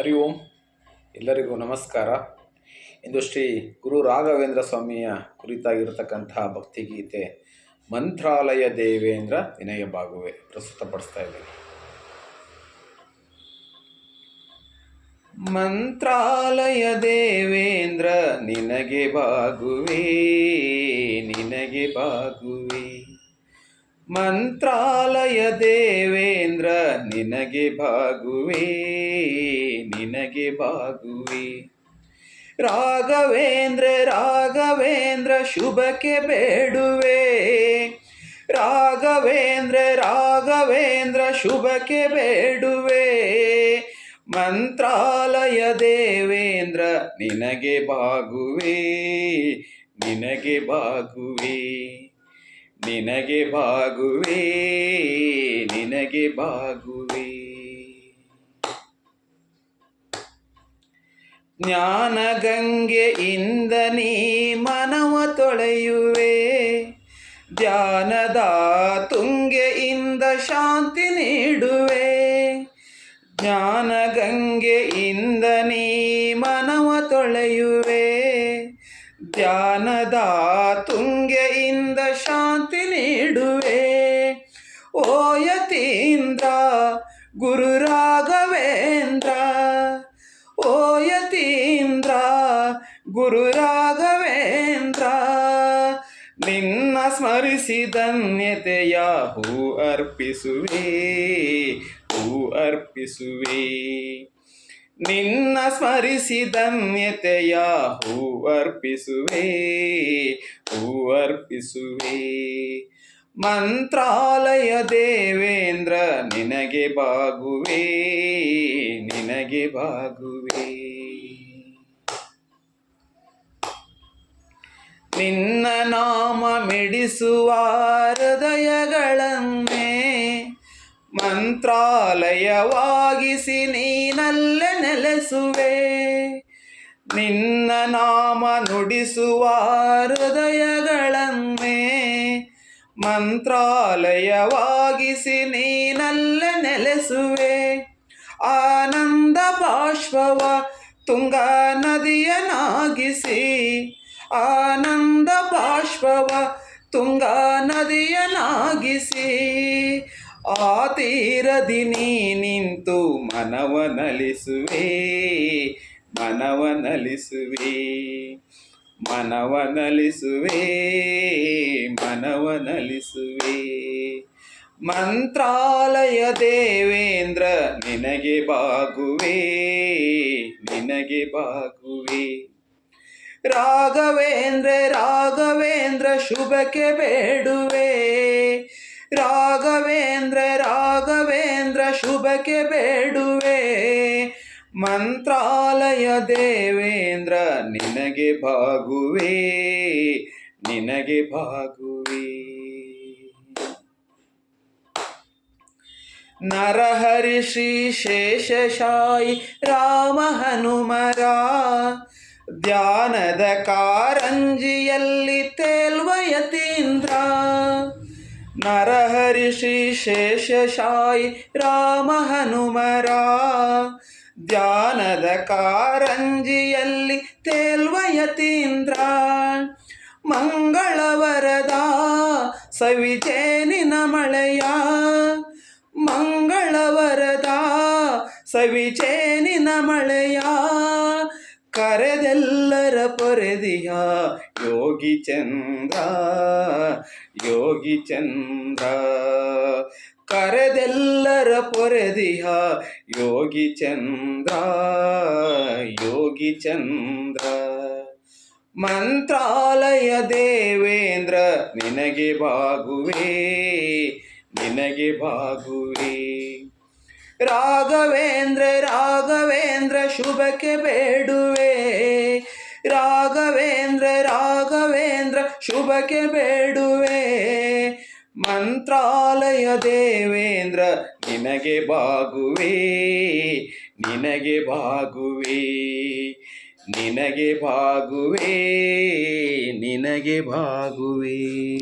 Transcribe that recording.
ಹರಿ ಓಂ. ಎಲ್ಲರಿಗೂ ನಮಸ್ಕಾರ. ಇಂದು ಶ್ರೀ ಗುರು ರಾಘವೇಂದ್ರ ಸ್ವಾಮಿಯ ಕುರಿತಾಗಿರತಕ್ಕಂತಹ ಭಕ್ತಿಗೀತೆ ಮಂತ್ರಾಲಯ ದೇವೇಂದ್ರ ವಿನಯ ಬಾಗುವೆ ಪ್ರಸ್ತುತಪಡಿಸ್ತಾ ಇದ್ದೀನಿ. ಮಂತ್ರಾಲಯ ದೇವೇಂದ್ರ ನಿನಗೆ ಬಾಗುವೆ ನಿನಗೆ ಬಾಗುವೆ. ಮಂತ್ರಾಲಯ ದೇವೇಂದ್ರ, ನಿನಗೆ ಬಾಗುವೆ ನಿನಗೆ ಬಾಗುವೆ. ರಾಘವೇಂದ್ರ ರಾಘವೇಂದ್ರ, ಶುಭಕ್ಕೆ ಬೇಡುವೆ. ರಾಘವೇಂದ್ರ ರಾಘವೇಂದ್ರ, ಶುಭಕ್ಕೆ ಬೇಡುವೆ. ಮಂತ್ರಾಲಯ ದೇವೇಂದ್ರ, ನಿನಗೆ ಬಾಗುವೆ ನಿನಗೆ ಬಾಗುವೆ. ನಿನಗೆ ಬಾಗುವೆ ನಿನಗೆ ಬಾಗುವೆ. ಜ್ಞಾನ ಗಂಗೆ ಇಂದ ನೀ ಮನವ ತೊಳೆಯುವೆ, ಧ್ಯಾನದ ಇಂದ ಶಾಂತಿ ನೀಡುವೆ. ಜ್ಞಾನ ಗಂಗೆ ನೀ ಮನವ ತೊಳೆಯುವೆ, ಧ್ಯಾನದ ಶಾಂತಿ ನೀಡುವೆ. ಓಯತೀಂದ್ರ ಗುರು ರಾಘವೇಂದ್ರ. ಓಯತೀಂದ್ರ ಗುರು ರಾಘವೇಂದ್ರ. ನಿನ್ನ ಸ್ಮರಿಸಿದನ್ಯತೆಯ ಹೂ ಅರ್ಪಿಸುವೆ ಹೂ ಅರ್ಪಿಸುವೆ. ನಿನ್ನ ಸ್ಮರಿಸಿದನ್ಯತೆಯ ಹೂ ಅರ್ಪಿಸುವೆ. ಮಂತ್ರಾಲಯ ದೇವೇಂದ್ರ ನಿನಗೆ ಬಾಗುವೆ ನಿನಗೆ ಬಾಗುವೆ. ನಿನ್ನ ನಾಮ ಮಿಡಿಸುವ ಹೃದಯಗಳನ್ನೇ ಮಂತ್ರಾಲಯವಾಗಿಸಿ ನೀನಲ್ಲೆ ನೆಲೆಸುವೆ. ನಿನ್ನ ನಾಮ ನುಡಿಸುವ ಹೃದಯಗಳನ್ನೇ ಮಂತ್ರಾಲಯವಾಗಿಸಿ ನೀನಲ್ಲ ನೆಲೆಸುವೆ. ಆನಂದ ಪಾಶ್ವವ ತುಂಗ ನದಿಯನಾಗಿಸಿ ಆನಂದ ಪಾಶ್ವವ ತುಂಗ ನದಿಯನಾಗಿಸಿ ಆ ತೀರದಿ ನೀ ನಿಂತು ಮನವನಲಿಸುವೆ ಮನವನಲಿಸುವೆ ಮನವನಲಿಸುವೆ ಮನವನಲಿಸುವೆ ಮಂತ್ರಾಲಯ ದೇವೇಂದ್ರ, ನಿನಗೆ ಬಾಗುವೆ ನಿನಗೆ ಬಾಗುವೆ. ರಾಘವೇಂದ್ರ ರಾಘವೇಂದ್ರ, ಶುಭಕ್ಕೆ ಬೇಡುವೆ. ರಾಘವೇಂದ್ರ ರಾಘವೇಂದ್ರ, ಶುಭಕ್ಕೆ ಬೇಡುವೆ. ಮಂತ್ರಾಲಯ ದೇವೇಂದ್ರ, ನಿನಗೆ ಭಾಗುವೆ ನಿನಗೆ ಬಾಗುವೆ. ನರಹರಿ ಶ್ರೀ ಶೇಷಶಾಯಿ ರಾಮ ಹನುಮರ, ಧ್ಯಾನದ ಕಾರಂಜಿಯಲ್ಲಿ ತೇಲ್ವ ಯತೀಂದ್ರ ನರಹರಿ ಶ್ರೀ ಶೇಷಶಾಯಿ ರಾಮ ಹನುಮರ. ಧ್ಯಾನದ ಕಾರಂಜಿಯಲ್ಲಿ ತೇಲ್ವಯತೀಂದ್ರ ಮಂಗಳವರದ ಸವಿಜೇನಿನ ಮಳೆಯ. ಮಂಗಳವರದ ಸವಿಜೇನಿನ ಮಳೆಯ. ಕರೆದೆಲ್ಲರ ಪೊರೆದಿಯ ಯೋಗಿ ಚಂದ್ರ. ಯೋಗಿ ಚಂದ್ರ. ಕರೆದೆಲ್ಲರ ಪೊರೆದಿಹ ಯೋಗಿ ಚಂದ್ರ ಯೋಗಿ ಚಂದ್ರ. ಮಂತ್ರಾಲಯ ದೇವೇಂದ್ರ, ನಿನಗೆ ಬಾಗುವೆ ನಿನಗೆ ಬಾಗುವೆ. ರಾಘವೇಂದ್ರ ರಾಘವೇಂದ್ರ, ಶುಭಕ್ಕೆ ಬೇಡುವೆ. ರಾಘವೇಂದ್ರ ರಾಘವೇಂದ್ರ ಶುಭಕ್ಕೆ ಬೇಡುವೆ. ಮಂತ್ರಾಲಯ ದೇವೇಂದ್ರ ನಿನಗೆ ಬಾಗುವೆ. ನಿನಗೆ ಬಾಗುವೆ. ನಿನಗೆ ಬಾಗುವೆ. ನಿನಗೆ ಬಾಗುವೆ.